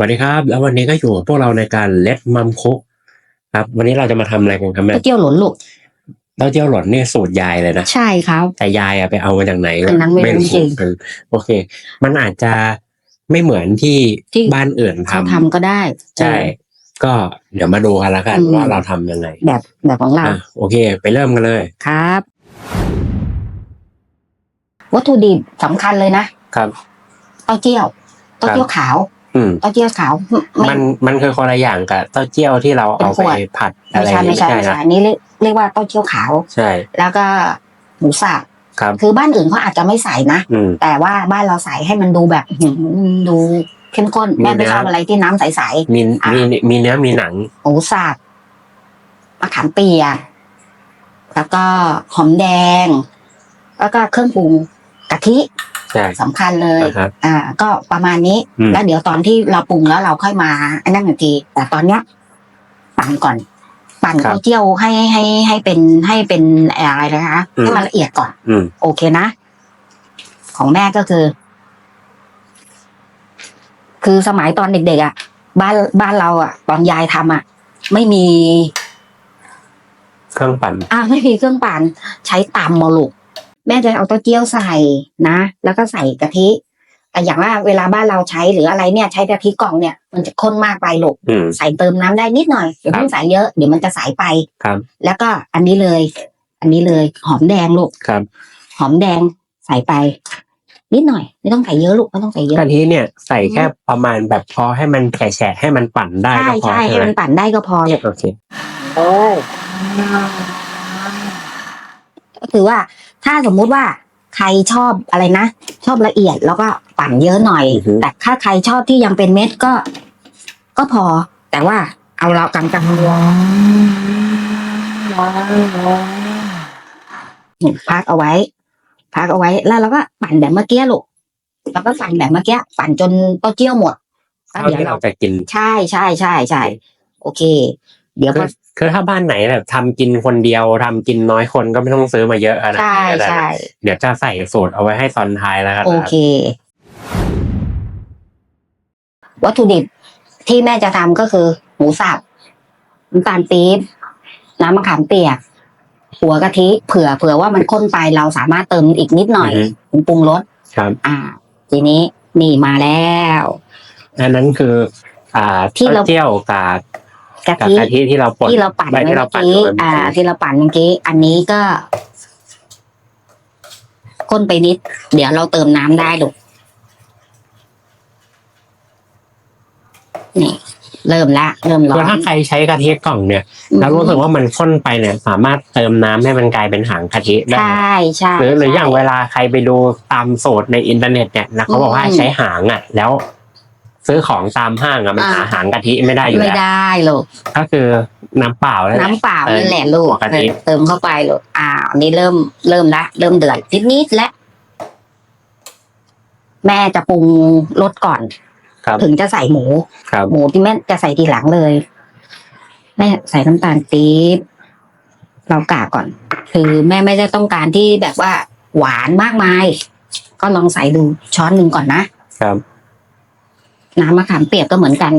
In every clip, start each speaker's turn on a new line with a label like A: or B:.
A: สวัสดีครับ แล้ววันนี้ก็อยู่กับพวกเราในการเล็ดมัมคุกครับ วันนี้เราจะมาทำอะไรกันครับแม่
B: เต้าเจี้ยวหล่นลูก
A: เต้าเจี้ยวหล่นนี่สูตรยายเลยนะ
B: ใช่ครับ
A: แต่ยายอะไปเอามาจากไหน
B: อันนั้นไม่รู้จริง
A: เออโอเค มันอาจจะไม่เหมือนที่
B: ที่
A: บ้านอื่นทำ
B: เขาทำก็ได้
A: ใช่ ก็เดี๋ยวมาดูกันแล้วกัน
B: อืม
A: ว่าเราทำยังไง
B: แบบแบบของเรา
A: อะโอเค ไปเริ่มกันเลย
B: ครับ วัตถุดิบสำคัญเลยนะครับเต้าเจี้ยวเต้าเจี้ยวขาว
A: อืม
B: เต้าเจี้ยวขาวไม่
A: มันมันคือคนละอย่างกับเต้าเจี้ยวที่เราเอา
B: เป็นข
A: ไป
B: วด
A: ผัดอะ
B: ไม่
A: ไร
B: ใช่ไม่ใช่ไม่
A: นะ
B: ใช่อันนี้เรียกเรียกว่าเต้าเจี้ยวขาว
A: ใช่
B: แล้วก็หมูสับ
A: ครับ
B: คือบ้านอื่นเขาอาจจะไม่ใส่นะ
A: อืม
B: แต่ว่าบ้านเราใส่ให้มันดูแบบอื้อหือดูเข้มข้น
A: มี
B: แม่ไม่ชอบ
A: น้ำ
B: อะไรที่น้ำใส
A: มี
B: อะ
A: มีมีเนื้อมีหนัง
B: ๆหมูสับมะขามเปียกแล้วก็หอมแดง แล้วก็เครื่องปรุงกะทิ
A: ใช่
B: สำคัญเลย
A: นะครับ
B: อ่า ก็ประมาณนี้
A: อืม
B: แล้วเดี๋ยวตอนที่เราปรุงแล้วเราค่อยมาไอ้นั่นอีกที แต่ตอนเนี้ยปั่นก่อน ปั่น
A: ครับ
B: เต้าเจี้ยวให้ให้ให้เป็นให้เป็นอะไรนะคะ
A: อืม
B: ให้มันละเอียดก่อน
A: อืม
B: โอเคนะ ของแม่ก็คือ คือสมัยตอนเด็กๆอะ บ้านบ้านเราอะ ตอนยายทำอะ ไม่มี
A: เครื่องปั่น
B: อ่าไม่มีเครื่องปั่นใช้ตำมาลูก แม่จะเอาเต้าเจี้ยวใส่นะ แล้วก็ใส่กะทิแต่อย่างว่าเวลาบ้านเราใช้หรืออะไรเนี่ยใช้กะทิกล่องเนี่ยมันจะข้นมากไปลูก
A: อืม
B: ใส่เติมน้ำได้นิดหน่อยอย่าเพิ่งใส่เยอะเดี๋ยวมันจะใสไป
A: ครับ
B: แล้วก็อันนี้เลย อันนี้เลยหอมแดงลูก
A: ครับ
B: หอมแดงใส่ไป นิดหน่อย ไม่ต้องใส่เยอะลูกไม่ต้องใส่เยอะ
A: กะทิเนี่ยใส่แค่ประมาณแบบพอให้มันแฉะๆให้มันปั่นได้
B: ใช่
A: ก็พอ
B: ใช่
A: ใช่
B: ให้
A: ไหม
B: มันปั่นได้ก็พอลูก
A: โอเค
B: โอ้ ก็คือว่าถ้าสมมุติว่าใครชอบอะไรนะ ชอบละเอียดแล้วก็ปั่นเยอะหน่อย
A: อือฮึ
B: แต่ถ้าใครชอบที่ยังเป็นเม็ดก็ ก็พอ แต่ว่าเอาเรากลางกลางพักเอาไว้ พักเอาไว้ แล้วเราก็ปั่นแบบเมื่อกี้ลูกเราก็ปั่นแบบเมื่อกี้ปั่นจนเต้าเจี้ยวหมดแล้ว
A: เท่า
B: เดี๋ยว
A: ที่
B: เรา
A: เราจะกิน
B: ใช่ใช่ใช่ใช่โอเค เดี๋ยว
A: คื
B: ก็
A: อ คือถ้าบ้านไหนแบบทำกินคนเดียวทำกินน้อยคนก็ไม่ต้องซื้อมาเยอะอะนะ
B: ใช่ใช่
A: เดี๋ยวจะใส่สูตรเอาไว้ให้ตอนท้ายแล้วกัน
B: โอ
A: นะ
B: เค วัตถุดิบที่แม่จะทำก็คือ หมูสับน้ำตาลปี๊บน้ำมะขามเปียก หัวกะทิเผื่อเผื่อว่ามันข้นไปเราสามารถเติมอีกนิดหน่อย
A: อือฮึ
B: ปรุงรส
A: ครับ
B: อ่า ทีนี้นี่มาแล้ว
A: อันนั้นคือ อ่า
B: ที่เรา
A: เต้าเจี้ยวกับ
B: กะ
A: กับ
B: ทิ
A: กะทิที่เราป่น
B: ที่เราปั่น
A: ไม่
B: ไว้
A: ที่
B: เมื่
A: เรา
B: อ
A: ปั่น
B: กี้
A: ไว้เมื่อ
B: อ่า
A: กี้
B: ที่เราปั่นเมื่อกี้ อันนี้ก็ข้นไปนิด เดี๋ยวเราเติมน้ำได้ลูกนี่เริ่มละเริ่มร้อ
A: คือนถ้าใครใช้กะทิกล่องเนี่ย แล้วรู้สึกว่ามันข้นไปเนี่ย สามารถเติมน้ำให้มันกลายเป็นหางกะทิได้
B: ใช่ใช่
A: หรือหรือ
B: ใช่
A: อย่างเวลาใครไปดูตามสูตรในอินเทอร์เน็ตเนี่ยนะเขาบอกว่า
B: อืม
A: ใช้หางอะ แล้ว ซื้อของตามห้างอะมัน
B: อ่า
A: หาหางกะทิไม่ได้อยู่
B: ไม่
A: แล้ว
B: ได้ลูก
A: ก็คือน้ำเปล่าแล้ว
B: น้ำเปล่า
A: เติม
B: นั่นแหละลูก
A: ปกติ
B: เติมเข้าไปลูกอ่าอันนี้เริ่มเริ่มละเริ่มเดือดนิดนิดๆแล้วแม่จะปรุงรสก่อน
A: ครับ
B: ถึงจะใส่หมู
A: ครับ
B: หมูที่แม่จะใส่ทีหลังเลยแม่ใส่น้ำตาลปี๊บเรากะก่อน คือแม่ไม่ได้ต้องการที่แบบว่าหวานมากมาย ก็ลองใส่ดูช้อนหนึ่งก่อนนะครับ น้ำมะขามเปียกก็เหมือนกัน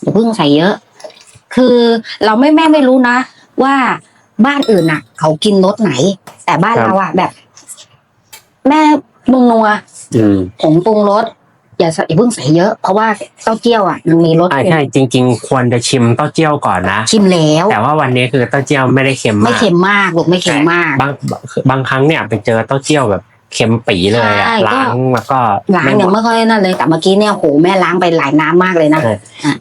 B: อย่าเพิ่งใส่เยอะ คือเราไม่แม่ไม่รู้นะ ว่าบ้านอื่นน่ะ เขากินรสไหน แต่บ้าน
A: ครับ
B: เราอะแบบ แม่ปรุงนัว
A: อืม
B: ผงปรุงรสอย่าใส่อย่าเพิ่งใส่เยอะ เพราะว่าเต้าเจี้ยวอะมันมีรส
A: อ่า
B: เค็ม
A: ใช่จริง ๆ ควรจะชิมเต้าเจี้ยวก่อนนะ
B: ชิมแล้ว
A: แต่ว่าวันนี้คือเต้าเจี้ยวไม่ได้เค็ม
B: ไม่
A: มาก
B: เค็มมากลูกไม่เค็มมาก
A: บางบางครั้งเนี่ยไปเจอเต้าเจี้ยวแบบ เค็มปีเลยอะ
B: ใช่ก็
A: ล้างแล้วก็
B: ล้าง
A: ไม่
B: ยังไม่ค่อยนั่นเลยแต่เมื่อกี้เนี่ยโหแม่ล้างไปหลายน้ำมากเลยนะ
A: เออ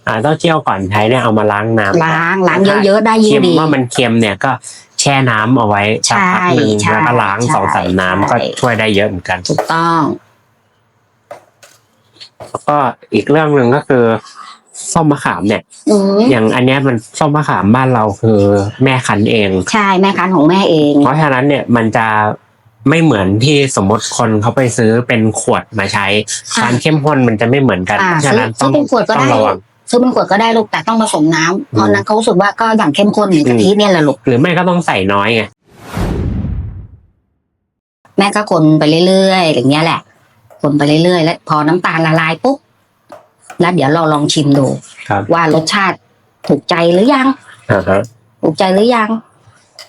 A: อ่าเต้าเจี้ยวก่อนใช้เนี่ยเอามาล้างน้ำ
B: ล้างล้างเยอะๆได้ยิ่
A: ชิ
B: ง
A: ม
B: ดี
A: ว่ามันเค็มเนี่ยก็แช่น้ำเอาไว้สักพักหนึ่ง
B: ใช่
A: แล้วก็ล้าง
B: ใช่
A: สองสามน้ำ
B: ใช่
A: ก็ช่วยได้เยอะเหมือนกัน
B: ถูกต้อง
A: แล้วก็อีกเรื่องหนึ่งก็คือส้มมะขามเนี่ย
B: อืม
A: อย่างอันเนี้ยมันส้มมะขามบ้านเราคือแม่คั้นเอง
B: ใช่แม่ค้านของแม่เอง
A: เพราะฉะนั้นเนี่ยมันจะ ไม่เหมือนที่สมมติคนเขาไปซื้อเป็นขวดมาใช้ความเข้มข้นมันจะไม่เหมือนกัน
B: อ่า
A: เพราะฉะ
B: ซื้อ
A: นั้นต้
B: ซื้
A: อ
B: องเป็นขวดก็
A: ต้อง
B: ได้
A: ระวัง
B: ซื้อเป็นขวดก็ได้ลูกแต่ต้องผสมน้ำเพราะนั้นเขารู้สึกว่าก็อย่างเข้มข้นเหมือนกะทิเนี่ยแหละลูก
A: หรือไม่ก็ต้องใส่น้อยไง
B: แม่ก็คนไปเรื่อยๆอย่างเงี้ยแหละ คนไปเรื่อยๆ แล้วพอน้ำตาลละลายปุ๊บแล้วเดี๋ยวเราลองชิมดู
A: ครับ
B: ว่ารสชาติถูกใจหรือยัง
A: อ่าฮะ
B: ถูกใจหรือยัง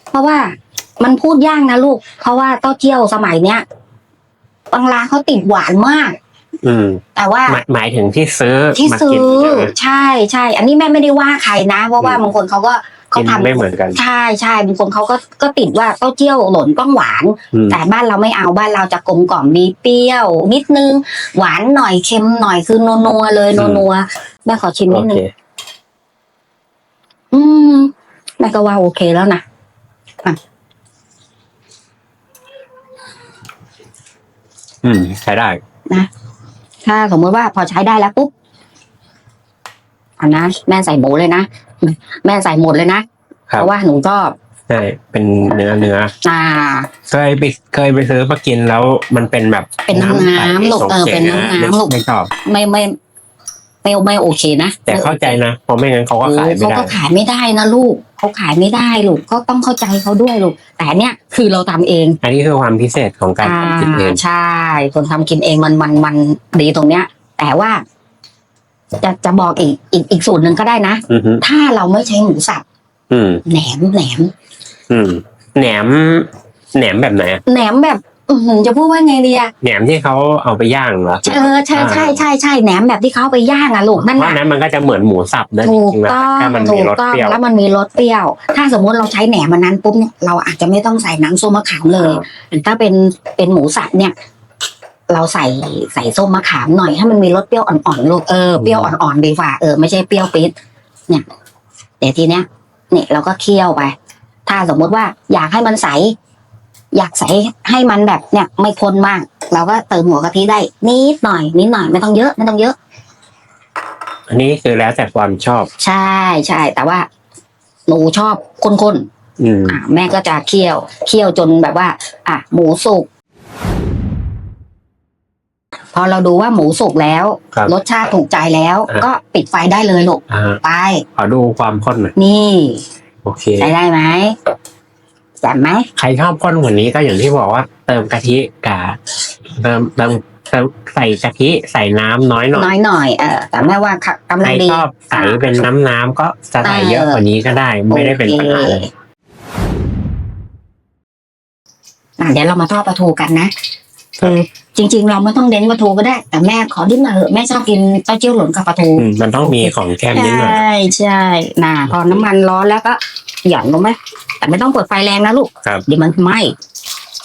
B: เพราะว่า มันพูดยากนะลูก เพราะว่าเต้าเจี้ยวสมัยเนี้ยบางร้านเขาติดหวานมาก
A: อืม
B: แต่ว่า
A: หมายหมายถึงที่ซื้อ
B: ที่
A: มา
B: ซื้
A: กิ
B: อน
A: ใช่ไหม
B: ใช่ใช่อันนี้แม่ไม่ได้ว่าใครนะเพราะว่า
A: อืม
B: บางคนเขาก็เขา
A: กิน
B: ทำ
A: ไม่เหมือนกัน
B: ใช่ใช่บางคนเขาก็ก็ติดว่าเต้าเจี้ยวหล่นต้องหวาน
A: อืม
B: แต่บ้านเราไม่เอาบ้านเราจะกลมกล่อมมีเปรี้ยว นิดนึง หวานหน่อยเค็มหน่อยคือนัวๆเลยนัวๆแม่ขอชิม
A: โอ
B: นิดนึ
A: เค
B: งอืมแม่ก็ว่าโอเคแล้วนะ
A: อื ม ใช้ได้
B: ถ้าสมมติว่าพอใช้ได้แล้วปุ๊บอันนะแม่ใส่หมูเลยนะแม่ใส่หมดเลยนะครับเพราะว่าหนูชอบ
A: ใช่เป็นเนื้อเนื้อ
B: อ่า
A: เคยไปเคยไปซื้อมากินแล้วมันเป็นแบบ
B: เป็นน้ำ
A: ใส
B: น้ำลูกเออ
A: โค
B: เป็นน้ำน้ำลูก
A: ไม่ชอบ
B: ไม่ไม่ ไม่ไม่โอเคนะ
A: แต่เข้าใจนะเพราะไม่งั้นเขาก็
B: โอ้
A: ขายไม่
B: เขา
A: ได้
B: ก็ขายไม่ได้นะลูกเขาขายไม่ได้ลูกก็ต้องเข้าใจเขาด้วยลูกแต่เนี่ยคือเราทำเอง
A: อันนี้คือความพิเศษของการ
B: อ่า
A: ทำกินเอง
B: ใช่คนทำกินเองมันมันมันดีตรงเนี้ย แต่ว่า จะจะบอกอีกอีกอีกสูตรหนึ่งก็ได้นะ
A: อือฮึ
B: ถ้าเราไม่ใช้หมูสับ
A: อืม
B: แหนมแหนม
A: อืมแหนมแหนมแบบไหนอะ
B: แหนมแบบ อือหือจะพูดว่าไงดีอะ
A: แหนมที่เขาเอาไปย่างเหรอ
B: เออใช่ใช่ใช่ใช่แหนมแบบที่เขาเอาไปย่างอะลูกนั่น
A: เพราะ
B: น่ะ
A: อันนั้นมันก็จะเหมือนหมูสับนะจ
B: ถูก
A: ริงๆแล้ว
B: ต้อง
A: แค่มัน
B: ถู
A: มี
B: ก
A: รส
B: ต้อง
A: เปรี้ยว
B: แล้วมันมีรสเปรี้ยว ถ้าสมมติเราใช้แหนมมันนั้นปุ๊บเนี่ยเราอาจจะไม่ต้องใส่น้ำส้มมะขามเลยแต่ถ้าเป็นเป็นหมูสับเนี่ย เราใส่ใส่ส้มมะขามหน่อยให้มันมีรสเปรี้ยวอ่อนๆลูกเออเปรี้ยวอ่อนๆดีกว่าเออไม่ใช่เปรี้ยวปิดเนี่ยเดี๋ยวทีเนี้ยเนี่ยเราก็เคี่ยวไป ถ้าสมมติว่าอยากให้มันใส อยากใสให้มันแบบเนี่ย ไม่ข้นมาก เราก็เติมหัวกะทิได้นิดหน่อยนิดหน่อยไม่ต้องเยอะไม่ต้องเยอะ
A: อันนี้คือแล้วแต่ความชอบ
B: ใช่ใช่แต่ว่าหนูชอบข้นๆ
A: อืม
B: อะแม่ก็จะเคี่ยวเคี่ยวจนแบบว่า อะหมูสุกพอเราดูว่าหมูสุกแล้ว
A: ครับ
B: รสชาติถูกใจแล้ว
A: อะ
B: ก็ปิดไฟได้เลยลูก
A: อ่า
B: ไป
A: ขอดูความข้นหน่อย
B: นี่
A: โอเค
B: ใช้ได้ไหมแจ่มไหม
A: ใครชอบข้นกว่านี้ก็อย่างที่บอกว่า เติมกะทิกะเติมเติมเติมใส่กะทิใส่น้ำน้อยหน่อย
B: น้อยหน่อย เออแต่แม่ว่ากำ
A: ใค
B: ลั
A: รง
B: ดี
A: ชอบใส่เป็นน้ำน้ำๆก็จะใส่เยอะกว่านี้ก็ได้ ไม่ได้เป็นปัญหาเลย
B: อะเดี๋ยวเรามาทอดปลาทูกันนะคือจริง ๆ เราไม่ต้องเน้นปลาทูก็ได้ แต่แม่ขอดิ้นหน่อยเถอะแม่ชอบกินเต้าเจี้ยวหล่นกับปลาทู
A: อืมมันต้องมีของแก้มนิดหน่อย
B: ใช่ใช่น่ะพอน้ำมันร้อนแล้วก็หย่อนลงไหม แต่ไม่ต้องเปิดไฟแรงนะลูก
A: ครับ
B: เดี๋ยวมันไหม้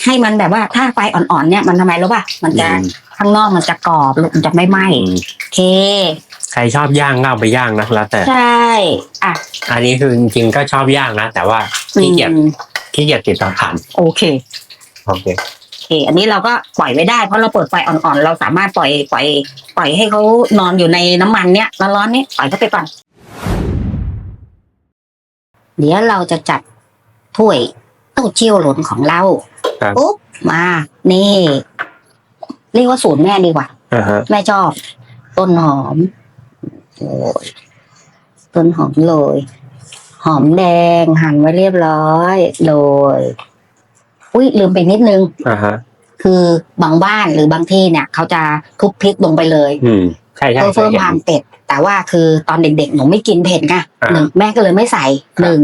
B: ให้มันแบบว่าถ้าไฟอ่อนๆเนี่ยมันทำไมรู้ป่ะมันจะ
A: อืม
B: ข้างนอกมันจะกรอบลูกมันจะไม่ไหม้
A: อืม
B: โอเค
A: ใครชอบย่างก็เอาไปย่างนะแล้วแต่
B: ใช่อะ
A: อันนี้คือจริงๆก็ชอบย่างนะ แต่ว่าขี้เกียจ
B: อืม
A: ขี้เกียจติดเตาถ่าน
B: โอเค
A: โอเค
B: โอเค อันนี้เราก็ปล่อยไว้ได้เพราะเราเปิดไฟอ่อนๆ เราสามารถปล่อยปล่อยปล่อยให้เขานอนอยู่ในน้ำมันเนี้ยร้อนๆนี้ปล่อยเขาไปก่อน เดี๋ยวเราจะจัด ถ้วยเต้าเจี้ยวหล่นของเรา
A: ครับ
B: ปุ๊บมานี่ เรียกว่าสูตรแม่ดีกว่า
A: อ่าฮะ
B: แม่ชอบต้นหอมโอ้ยต้นหอมโรยหอมแดงหั่นไว้เรียบร้อยโรยอุ้ยลืมไปนิดนึง
A: อ่าฮะ
B: คือบางบ้านหรือบางที่เนี่ย เขาจะคลุกพริกลงไปเลย
A: อืม ใช่ใช่
B: เพื่อเพิ่ม
A: คยห็น
B: ความเผ็ดแต่ว่าคือตอนเด็กๆหนูไม่กินเผ็ดไง
A: อ่า
B: หนึ่งแม่ก็เลยไม่ใส่
A: ครับ
B: หนึ่ง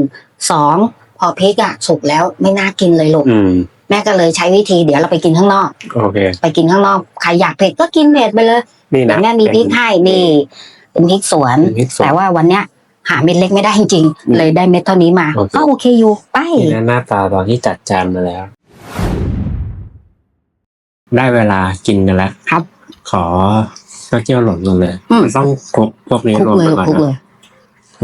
B: สอง พอพริกอะสุกแล้วไม่น่ากินเลยลูก
A: อืม
B: แม่ก็เลยใช้วิธีเดี๋ยวเราไปกินข้างนอก
A: โอเค
B: ไปกินข้างนอกใครอยากเผ็ดก็กินเผ็ดไปเลย
A: นี่
B: แต่
A: นะ
B: แม่มีพริกให้นี่เป็นพริกสวน
A: เป็นพริกสวน
B: แต่ว่าวันเนี้ยหาเม็ดเล็กไม่ได้จริง
A: อืม
B: ๆเลยได้เม็ดเท่านี้มา
A: โอเค
B: ก็โอเคอยู่ไป
A: นี่นะหน้าตาตอนที่จัดจานมาแล้ว ได้เวลากินกันแล้ว
B: ครับ
A: ขอข้าวเจียวหล่นลงเลย
B: อืม
A: ต้องคลุกพวกนี้
B: คลุก
A: รวม
B: เลย
A: กันก่อน
B: คลุกเล
A: นะ
B: ย
A: โอเค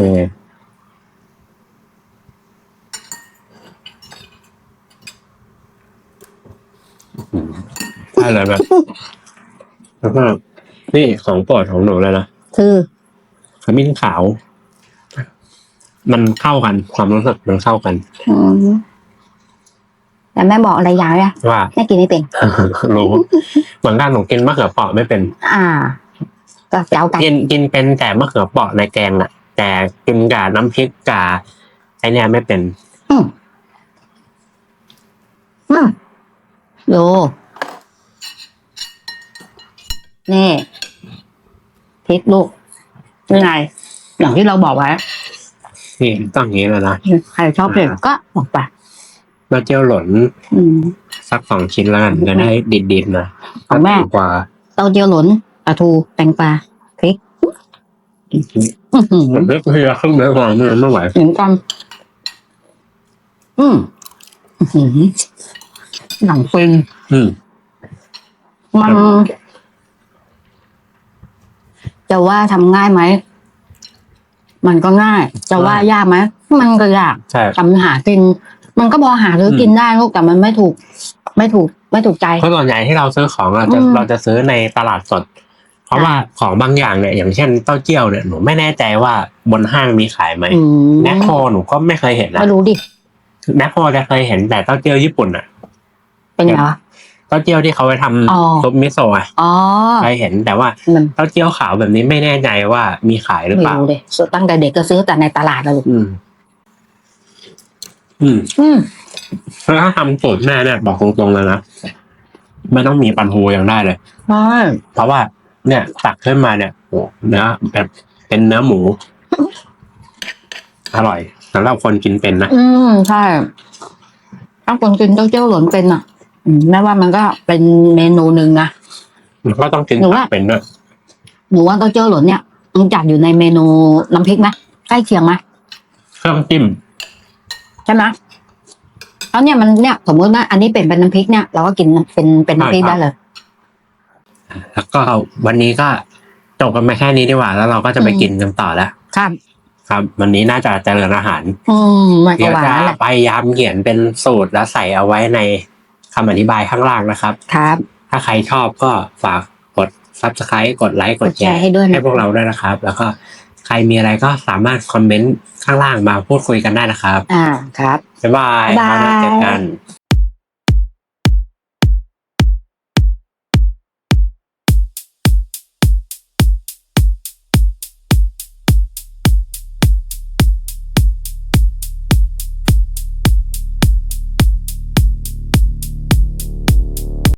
A: ได้เลยแบบแล้วก็นี่ของโปรดของหนูเลยนะ
B: คือ
A: ขมิ้นขาว มันเข้ากัน ความรู้สึกมันเข้ากัน
B: อืมแต่แม่บอกอะไรอย่างเนี่ย
A: ว่า
B: แม่กินไม่เป็น
A: รู้เหมือนกันหนูกินมะเขือเปราะไม่เป็น
B: อ่า ก็เจ้ากัน
A: กินกินเป็นแต่มะเขือเปราะในแกงน่ะ แต่กินกับน้ำพริกกับไอเนี่ยไม่เป็น
B: อืมอืมดู นี่พริกลูกยังไงอย่างที่เราบอกไว้
A: นี่ต้องอย่างนี้แล้วนะ
B: ใครชอบเผ็ดก็บอกไป
A: เราเจียวหล่น
B: อืม
A: สักสองชิ้นแล้วกันจะได้ดิดๆหนะ
B: ของแม่
A: กว่า
B: เต้าเจี้ยวหลนปลาทูแตงปลาพริกอื้อหือ
A: เหมือนเลือกเฮียขึ้นเนื้อก่อนนี่ไม่ไหว
B: เหมือนกันอืมอื้อหือหนังฟิน
A: อืม
B: มัน จะว่าทำง่ายไหม มันก็ง่าย จะว่ายากไหม มันก็ยาก
A: ใช่
B: ทำหากิน มันก็พอหาซื้อกินได้ลูกแต่มันไม่ถูก ไม่ถูก ไม่ถูกใจ
A: เพราะส่วนใหญ่ที่เราซื้อของเราจะ
B: อืม
A: เราจะซื้อในตลาดสด เพราะว่าของบางอย่างเนี่ย อย่างเช่นเต้าเจี้ยวเนี่ยหนูไม่แน่ใจว่าบนห้างมีขายไหม
B: อืม
A: แมคโครหนูก็ไม่เคยเห็นนะ
B: ไม่รู้ดิ
A: แมคโครจะเคยเห็นแต่เต้าเจี้ยวญี่ปุ่นอะ
B: เป็นไงวะ
A: เต้าเจี้ยวที่เขาไปท
B: อ๋อำ
A: ซุปมิโซะอะ
B: อ๋อ
A: เคยเห็นแต่ว่า
B: มัน
A: เต้าเจี้ยวขาวแบบนี้ไม่แน่ใจว่ามีขายหรือ
B: ไม่
A: เปล่า
B: รู้เลยตั้งแต่เด็กก็ซื้อแต่ในตลาดแล้วลูก
A: อืม อืม
B: อืม
A: แล้วถ้าทำสูตรแม่เนี่ยบอกตรงๆเลยนะไม่ต้องมีปันหูยังได้เลย
B: ใช่
A: เพราะว่า เนี่ย ตักขึ้นมาเนี่ยโอ้เนื้อแบบเป็นเนื้อหมู อร่อยสำหรับคนกินเป็นนะ
B: อืมใช่ถ้าคนกินเต้าเจี้ยวหลนเป็นอะอืม แม่ว่ามันก็เป็นเมนูหนึ่งนะ
A: แล้วก็ต้องกิน
B: หนู
A: ผั
B: ว่า
A: กเป็นด้วย
B: หนูว่าเต้าเจี้ยวหลนเนี่ยมันจัดอยู่ในเมนูน้ำพริกไหมใกล้เคียงไหม
A: เครื่องจิ้ม
B: ใช่ไหมแล้วเนี่ยมันเนี่ยสมมติว่าอันนี้เป็นเป็นน้ำพริกเนี่ยเราก็กินเป็นเป็นน้ำพริกได้เลย
A: แล้วก็วันนี้ก็จบกันมาแค่นี้ดีกว่า แล้วเราก็จะไป
B: อืม
A: กินกันต่อแล้ว
B: ครับ
A: ครับ วันนี้น่าจะเจริญอาหาร
B: อืมมันก็
A: เดี๋ยว
B: หวา
A: จะ
B: นแหละ
A: พยายามเขียนเป็นสูตรแล้วใส่เอาไว้ใน คำอธิบายข้างล่างนะครับ
B: ครับ
A: ถ้าใครชอบก็ฝากกด subscribe กดไลค์กดแช
B: กดแชร์
A: ร์
B: ให้ด้วยนะ
A: ให้พวกเราด้วยนะครับ แล้วก็ใครมีอะไรก็สามารถคอมเมนต์ข้างล่างมาพูดคุยกันได้นะครับ
B: อ่าครับ
A: บ๊ายบาย
B: บ๊ายบาย
A: คราวหน้าเจอกัน